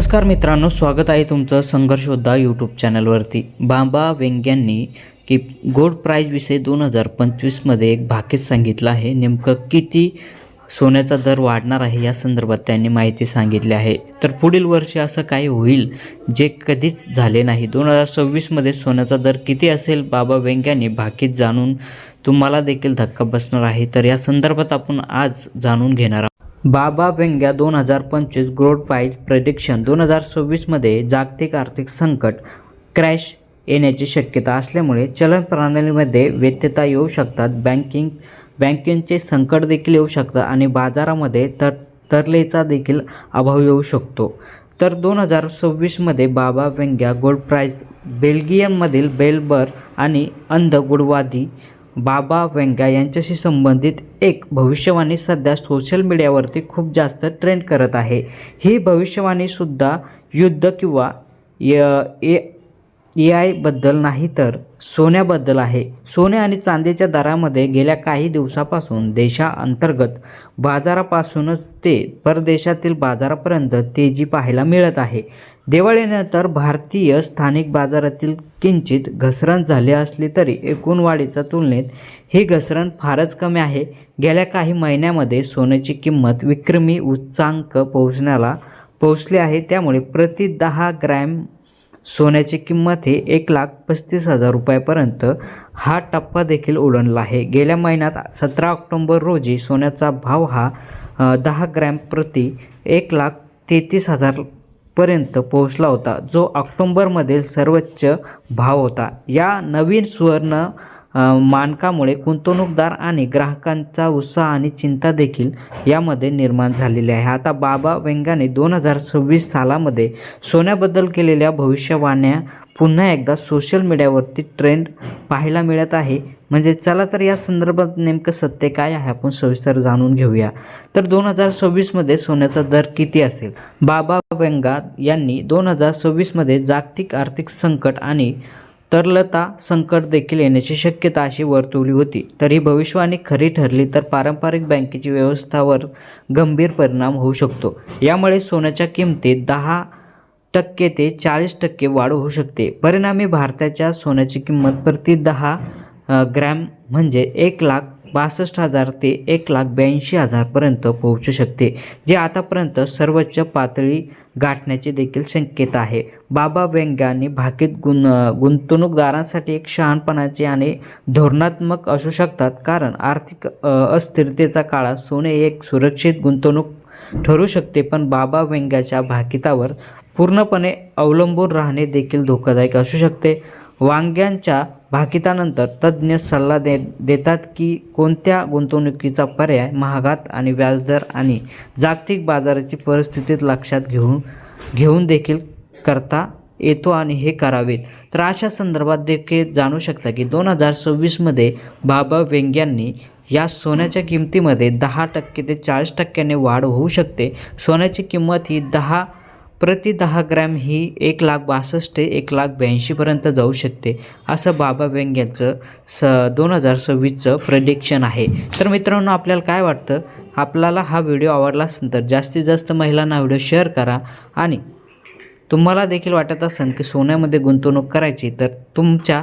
नमस्कार मित्रांनो स्वागत आहे तुमचं संघर्षोद्धा यूट्यूब चॅनलवरती बाबा व्यंग्यांनी की गोल्ड प्राईजविषयी दोन हजार पंचवीसमध्ये एक भाकीत सांगितलं आहे. नेमकं किती सोन्याचा दर वाढणार आहे या संदर्भात त्यांनी माहिती सांगितली आहे. तर पुढील वर्षी असं काही होईल जे कधीच झाले नाही. दोन हजार सव्वीसमध्ये सोन्याचा दर किती असेल बाबा व्यंग्यांनी भाकीत जाणून तुम्हाला देखील धक्का बसणार आहे. तर या संदर्भात आपण आज जाणून घेणार आहोत बाबा व्यंग्या दोन हजार पंचवीस गोल्ड प्राईज प्रडिक्शन दोन हजार सव्वीसमध्ये जागतिक आर्थिक संकट क्रॅश येण्याची शक्यता असल्यामुळे चलन प्रणालीमध्ये व्यत्यता येऊ शकतात. बँकिंग बँकिंगचे संकट देखील येऊ शकतात आणि बाजारामध्ये तर तरलेचा देखील अभाव येऊ शकतो. तर दोन हजार सव्वीसमध्ये बाबा व्यंग्या गोल्ड प्राईज बेल्जियममधील बेलबर आणि अंध गुडवादी बाबा व्यंग्या यांच्याशी संबंधित एक भविष्यवाणी सध्या सोशल मीडियावरती खूप जास्त ट्रेंड करत आहे. ही भविष्यवाणीसुद्धा युद्ध किंवा य ए ए आयबद्दल नाही तर सोन्याबद्दल आहे. सोने आणि चांदीच्या दरामध्ये गेल्या काही दिवसापासून देशाअंतर्गत बाजारापासूनच ते परदेशातील बाजारापर्यंत तेजी पाहायला मिळत आहे. दिवाळीनंतर भारतीय स्थानिक बाजारातील किंचित घसरण झाली असली तरी एकूण वाढीच्या तुलनेत ही घसरण फारच कमी आहे. गेल्या काही महिन्यामध्ये सोन्याची किंमत विक्रमी उच्चांक पोहोचण्याला पोहोचली आहे. त्यामुळे प्रति दहा ग्रॅम सोन्याची किंमत ही एक लाख पस्तीस हजार रुपयापर्यंत हा टप्पा देखील ओलांडला आहे. गेल्या महिन्यात सतरा ऑक्टोंबर रोजी सोन्याचा भाव हा दहा ग्रॅम प्रति एक लाख तेहतीस हजार पर्यंत पोहोचला होता जो ऑक्टोंबरमधील सर्वोच्च भाव होता. या नवीन सुवर्ण मानकामुळे गुंतवणूकदार आणि ग्राहकांचा उत्साह आणि चिंता देखील यामध्ये निर्माण झालेली आहे. आता बाबा वेंगाने दोन हजार सव्वीस सालामध्ये सोन्याबद्दल केलेल्या भविष्यवाण्या पुन्हा एकदा सोशल मीडियावरती ट्रेंड पाहायला मिळत आहे. म्हणजे चला तर या संदर्भात नेमकं सत्य काय आहे आपण सविस्तर जाणून घेऊया. तर दोन हजार सव्वीसमध्ये सोन्याचा दर किती असेल? बाबा वेंगा यांनी दोन हजार सव्वीसमध्ये जागतिक आर्थिक संकट आणि तरलता संकट देखील येण्याची शक्यता अशी वर्तवली होती. तरी भविष्यवाणी खरी ठरली तर पारंपरिक बँकेची व्यवस्थावर गंभीर परिणाम होऊ शकतो. यामुळे सोन्याच्या किमतीत दहा टक्के ते चाळीस टक्के वाढ होऊ शकते. परिणामी भारताच्या सोन्याची किंमत प्रति दहा ग्रॅम म्हणजे एक लाख बासष्ट हजार ते एक लाख ब्याऐंशी हजारपर्यंत पोहोचू शकते जे आतापर्यंत सर्वोच्च पातळी गाठण्याची देखील शक्यता आहे. बाबा व्यंग्यांनी भाकीत गुं गुंतवणूकदारांसाठी एक शहाणपणाचे आणि धोरणात्मक असू शकतात कारण आर्थिक अस्थिरतेचा काळात सोने एक सुरक्षित गुंतवणूक ठरू शकते पण बाबा व्यंग्याच्या भाकितावर पूर्णपणे अवलंबून राहणे देखील धोकादायक असू शकते. वांग्यांच्या भाकितानंतर तज्ज्ञ सल्ला दे देतात की कोणत्या गुंतवणुकीचा पर्याय महागात आणि व्याजदर आणि जागतिक बाजाराची परिस्थिती लक्षात घेऊन घेऊन देखील करता येतो आणि हे करावेत. तर अशा संदर्भात देखील जाणू शकता की दोन हजार सव्वीसमध्ये बाबा वेंग्यांनी या सोन्याच्या किमतीमध्ये दहा टक्के ते चाळीस टक्क्याने वाढ होऊ शकते. सोन्याची किंमत ही दहा प्रति दहा ग्रॅम ही एक लाख बासष्ट ते एक लाख ब्याऐंशीपर्यंत जाऊ शकते असं बाबा व्यंग्याचं स दोन हजार सव्वीसचं प्रडिक्शन आहे. तर मित्रांनो आपल्याला काय वाटतं? आपल्याला हा व्हिडिओ आवडला असेल तर जास्तीत जास्त महिलांना व्हिडिओ शेअर करा आणि तुम्हाला देखील वाटत असेल की सोन्यामध्ये गुंतवणूक करायची तर तुमच्या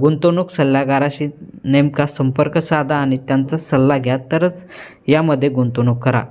गुंतवणूक सल्लागाराशी नेमका संपर्क साधा आणि त्यांचा सल्ला घ्या तरच यामध्ये गुंतवणूक करा.